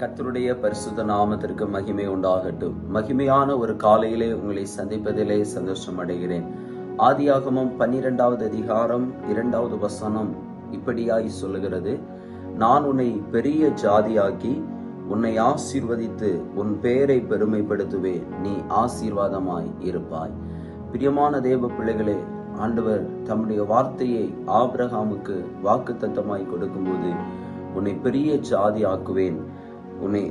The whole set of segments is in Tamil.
கத்தருடைய பரிசுத்த நாமத்திற்கு மகிமை உண்டாகட்டும். மகிமையான ஒரு காலையிலே உங்களை சந்திப்பதிலே சந்தோஷம் அடைகிறேன். ஆதியாகமம் பன்னிரெண்டாவது அதிகாரம் இரண்டாவது வசனம் இப்படியாய் சொல்லுகிறது. நான் உன்னை பெரிய ஜாதியாக்கி உன்னை ஆசீர்வதித்து உன் பெயரை பெருமைப்படுத்துவேன். நீ ஆசீர்வாதமாய் இருப்பாய். பிரியமான தேவ பிள்ளைகளே ஆண்டவர் தம்முடைய வார்த்தையை ஆபிரகாமுக்கு வாக்குத்தத்தமாய் கொடுக்கும்போது உன்னை பெரிய ஜாதி ஆக்குவேன் உன்னை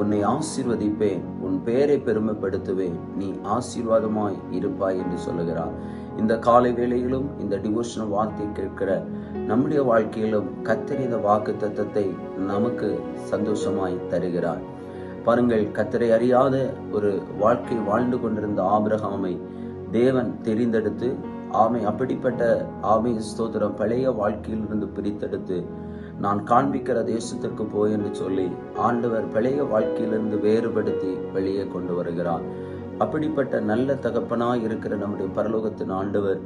உன்னை ஆசீர்வதிப்பேன். உன் பெயரை பெருமைப்படுத்துவேன். நீ ஆசீர்வாதமாய் இருப்பாய் என்று சொல்லுகிறார். இந்த காலை வேளையிலும் இந்த டிவோஷனல் வார்த்தை கேட்கிற நம்முடைய வாழ்க்கையிலும் கத்தரித இந்த வாக்கு தத்தத்தை நமக்கு சந்தோஷமாய் தருகிறார். பாருங்கள் கத்தரை அறியாத ஒரு வாழ்க்கை வாழ்ந்து கொண்டிருந்த ஆபிரகாமை தேவன் தெரிந்தெடுத்து ஆமை அப்படிப்பட்ட ஆமை ஸ்தோத்திரம் பழைய வாழ்க்கையிலிருந்து பிரித்தெடுத்து நான் காண்பிக்கிற தேசத்திற்கு போய் என்று சொல்லி ஆண்டவர் பழைய வாழ்க்கையிலிருந்து வேறுபடுத்தி வெளியே கொண்டு வருகிறார். அப்படிப்பட்ட நல்ல தகப்பனாய் இருக்கிற நம்முடைய பரலோகத்தின் ஆண்டவர்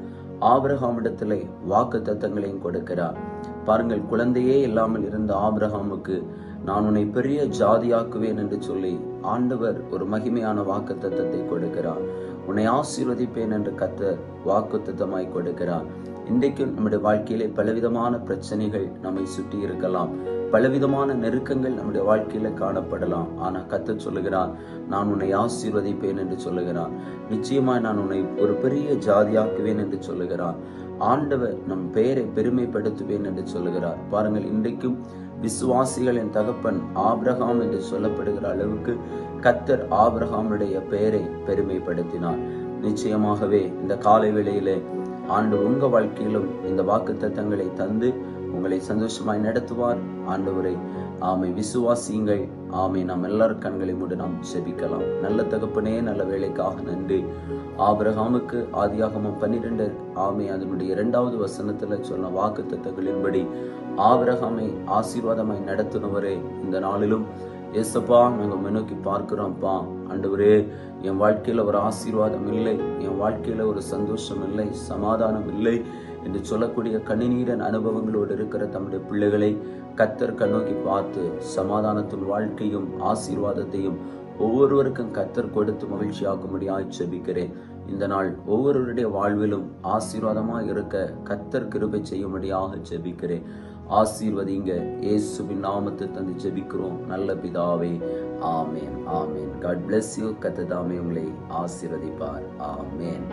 ஆபிரகாமிடத்திலே வாக்கு தத்தங்களையும் கொடுக்கிறார். பாருங்கள் குழந்தையே இல்லாமல் இருந்த ஆபிரகாமுக்கு நான் உன்னை பெரிய ஜாதியாக்குவேன் என்று சொல்லி ஆண்டவர் ஒரு மகிமையான வாக்கு தத்தத்தை கொடுக்கிறார். உன்னை ஆசீர்வதிப்பேன் என்று கத்த வாக்கு தத்தமாய் கொடுக்கிறார். இன்றைக்கும் நம்முடைய வாழ்க்கையிலே பலவிதமான பிரச்சனைகள் நம்மை சுற்றி இருக்கலாம். பலவிதமான நெருக்கங்கள் நம்முடைய வாழ்க்கையில காணப்படலாம். ஆனா கத்த சொல்லுகிறார் நான் உன்னை ஆசீர்வதிப்பேன் என்று சொல்லுகிறார். நிச்சயமாய் நான் உன்னை ஒரு பெரிய ஜாதியாக்குவேன் என்று சொல்லுகிறான் ஆண்டவர் நம் பெயரை பெருமைப்படுத்துவேன் என்று சொல்லுகிறார். பாருங்கள் இன்றைக்கும் விசுவாசிகளின் தகப்பன் ஆபிரகாம் என்று சொல்லப்படுகிற அளவுக்கு கத்தர் ஆபிரகாமுடைய பெயரை பெருமைப்படுத்தினார். நிச்சயமாகவே இந்த காலை வேளையிலே ஆண்டு உங்க வாழ்க்கையிலும் இந்த வாக்கு தத்தங்களை தந்து உங்களை சந்தோஷமாய் நடத்துவார். ஆண்டவரை ஆமை விசுவாசியுங்கள். ஆமை நாம் எல்லார் கண்களை மூடி நாம் செபிக்கலாம் நல்ல தகப்பனே நல்ல வேலைக்காக நன்றி. ஆபிரகாமுக்கு ஆதியாகமம் பன்னிரெண்டு. ஆமை அதனுடைய இரண்டாவது வசனத்துல சொன்ன வாக்கு தத்தங்களின்படி ஆபிரகாமை ஆசீர்வாதமாய் நடத்தினவரே இந்த நாளிலும் ஏசப்பா நாங்க முன்னோக்கி பார்க்குறோம்ப்பா. ஆண்டவரே என் வாழ்க்கையில் ஒரு ஆசீர்வாதம் இல்லை. என் வாழ்க்கையில் ஒரு சந்தோஷம் இல்லை சமாதானம் இல்லை என்று சொல்லக்கூடிய கண்ணீரன் அனுபவங்களோடு இருக்கிற தம்முடைய பிள்ளைகளை கத்தர் கண்ணோக்கி பார்த்து சமாதானத்தின் வாழ்க்கையும் ஆசீர்வாதத்தையும் ஒவ்வொருவருக்கும் கத்தர் கொடுத்து மகிழ்ச்சியாக்கும்படியாய் செபிக்கிறேன். இந்த நாள் ஒவ்வொருவருடைய வாழ்விலும் ஆசீர்வாதமாக இருக்க கத்தர் கிருபை செய்யும்படியாக செபிக்கிறேன். ஆசீர்வதிங்க. இயேசுவின் நாமத்தை தந்து ஜெபிக்கிறோம். நல்ல பிதாவே amen amen. God bless you கத்ததாமே உங்களை ஆசீர்வதிப்பார். ஆமேன்.